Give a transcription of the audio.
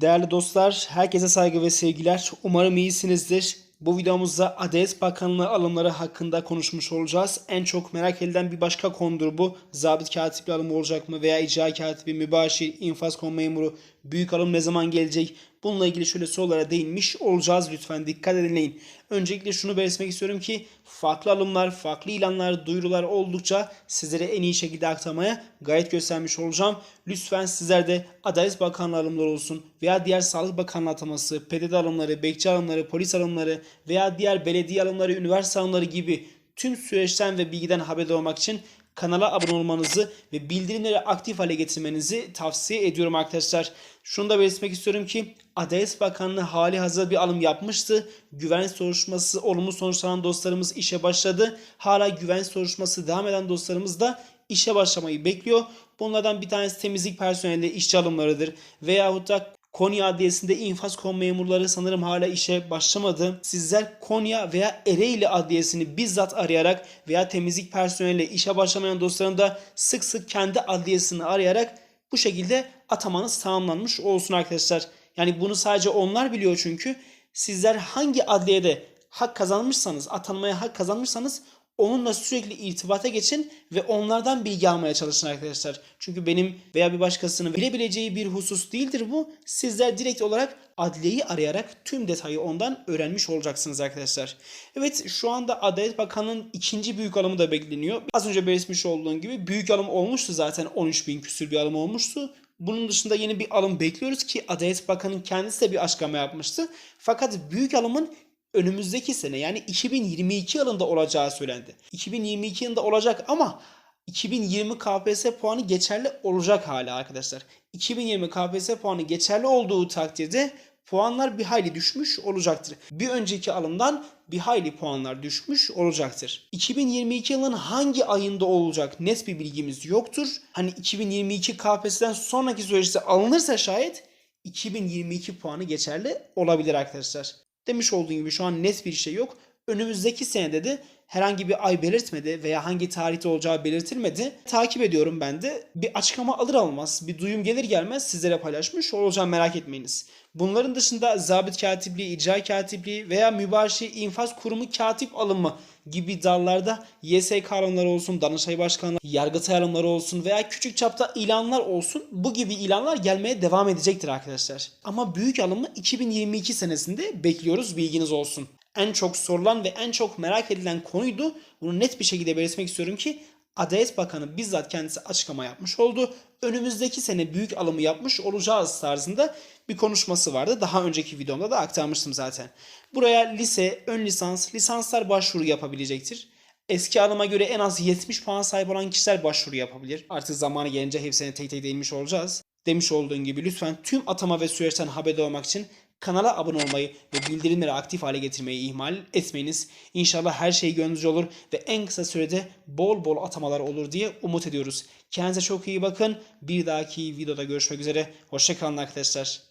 Değerli dostlar, herkese saygı ve sevgiler. Umarım iyisinizdir. Bu videomuzda Adalet Bakanlığı alımları hakkında konuşmuş olacağız. En çok merak edilen bir başka konudur bu. Zabit katibi alımı olacak mı veya icra katibi, mübaşir, infaz konu memuru, büyük alım ne zaman gelecek? Bununla ilgili şöyle sorulara değinmiş olacağız. Lütfen dikkat dinleyin. Öncelikle şunu belirtmek istiyorum ki farklı alımlar, farklı ilanlar, duyurular oldukça sizlere en iyi şekilde aktarmaya gayet göstermiş olacağım. Lütfen sizler de Adalet Bakanlığı alımları olsun veya diğer Sağlık Bakanlığı ataması, PDD alımları, bekçi alımları, polis alımları veya diğer belediye alımları, üniversite alımları gibi tüm süreçten ve bilgiden haberdar olmak için kanala abone olmanızı ve bildirimleri aktif hale getirmenizi tavsiye ediyorum arkadaşlar. Şunu da belirtmek istiyorum ki Adalet Bakanlığı hali hazır bir alım yapmıştı. Güvenlik soruşturması olumlu sonuçlanan dostlarımız işe başladı. Hala güvenlik soruşturması devam eden dostlarımız da işe başlamayı bekliyor. Bunlardan bir tanesi temizlik personeli işçi alımlarıdır. Veyahut da Konya Adliyesi'nde infaz konu memurları sanırım hala işe başlamadı. Sizler Konya veya Ereğli Adliyesi'ni bizzat arayarak veya temizlik personeliyle işe başlamayan dostların da sık sık kendi adliyesini arayarak bu şekilde atamanız tamamlanmış olsun arkadaşlar. Yani bunu sadece onlar biliyor çünkü. Sizler hangi adliyede hak kazanmışsanız, atanmaya hak kazanmışsanız onunla sürekli irtibata geçin ve onlardan bilgi almaya çalışın arkadaşlar. Çünkü benim veya bir başkasının bilebileceği bir husus değildir bu. Sizler direkt olarak adliyeyi arayarak tüm detayı ondan öğrenmiş olacaksınız arkadaşlar. Evet şu anda Adalet Bakanı'nın ikinci büyük alımı da bekleniyor. Az önce belirtmiş olduğum gibi büyük alım olmuştu zaten 13 bin küsür bir alım olmuştu. Bunun dışında yeni bir alım bekliyoruz ki Adalet Bakanı'nın kendisi de bir açıklama yapmıştı. Fakat büyük alımın önümüzdeki sene yani 2022 yılında olacağı söylendi. 2022 yılında olacak ama 2020 KPSS puanı geçerli olacak hala arkadaşlar. 2020 KPSS puanı geçerli olduğu takdirde puanlar bir hayli düşmüş olacaktır. Bir önceki alımdan bir hayli puanlar düşmüş olacaktır. 2022 yılının hangi ayında olacak net bir bilgimiz yoktur. Hani 2022 KPSS'den sonraki süreçte alınırsa şayet 2022 puanı geçerli olabilir arkadaşlar. Demiş olduğum gibi şu an net bir şey yok. Önümüzdeki senede de herhangi bir ay belirtmedi veya hangi tarihte olacağı belirtilmedi. Takip ediyorum ben de. Bir açıklama alır almaz, bir duyum gelir gelmez sizlere paylaşmış olacağım merak etmeyiniz. Bunların dışında zabit katipliği, icra katipliği veya mübaşir infaz kurumu katip alımı gibi dallarda YSK alımları olsun, Danıştay Başkanlığı, Yargıtay alımları olsun veya küçük çapta ilanlar olsun bu gibi ilanlar gelmeye devam edecektir arkadaşlar. Ama büyük alımı 2022 senesinde bekliyoruz bilginiz olsun. En çok sorulan ve en çok merak edilen konuydu. Bunu net bir şekilde belirtmek istiyorum ki Adalet Bakanı bizzat kendisi açıklama yapmış oldu. Önümüzdeki sene büyük alımı yapmış olacağız tarzında bir konuşması vardı. Daha önceki videomda da aktarmıştım zaten. Buraya lise, ön lisans, lisanslar başvuru yapabilecektir. Eski alıma göre en az 70 puan sahip olan kişiler başvuru yapabilir. Artık zamanı gelince hepsine tek tek değinmiş olacağız. Demiş olduğum gibi lütfen tüm atama ve süreçten haberdar olmak için kanala abone olmayı ve bildirimleri aktif hale getirmeyi ihmal etmeyiniz. İnşallah her şey gönlünüzce olur ve en kısa sürede bol bol atamalar olur diye umut ediyoruz. Kendinize çok iyi bakın. Bir dahaki videoda görüşmek üzere. Hoşçakalın arkadaşlar.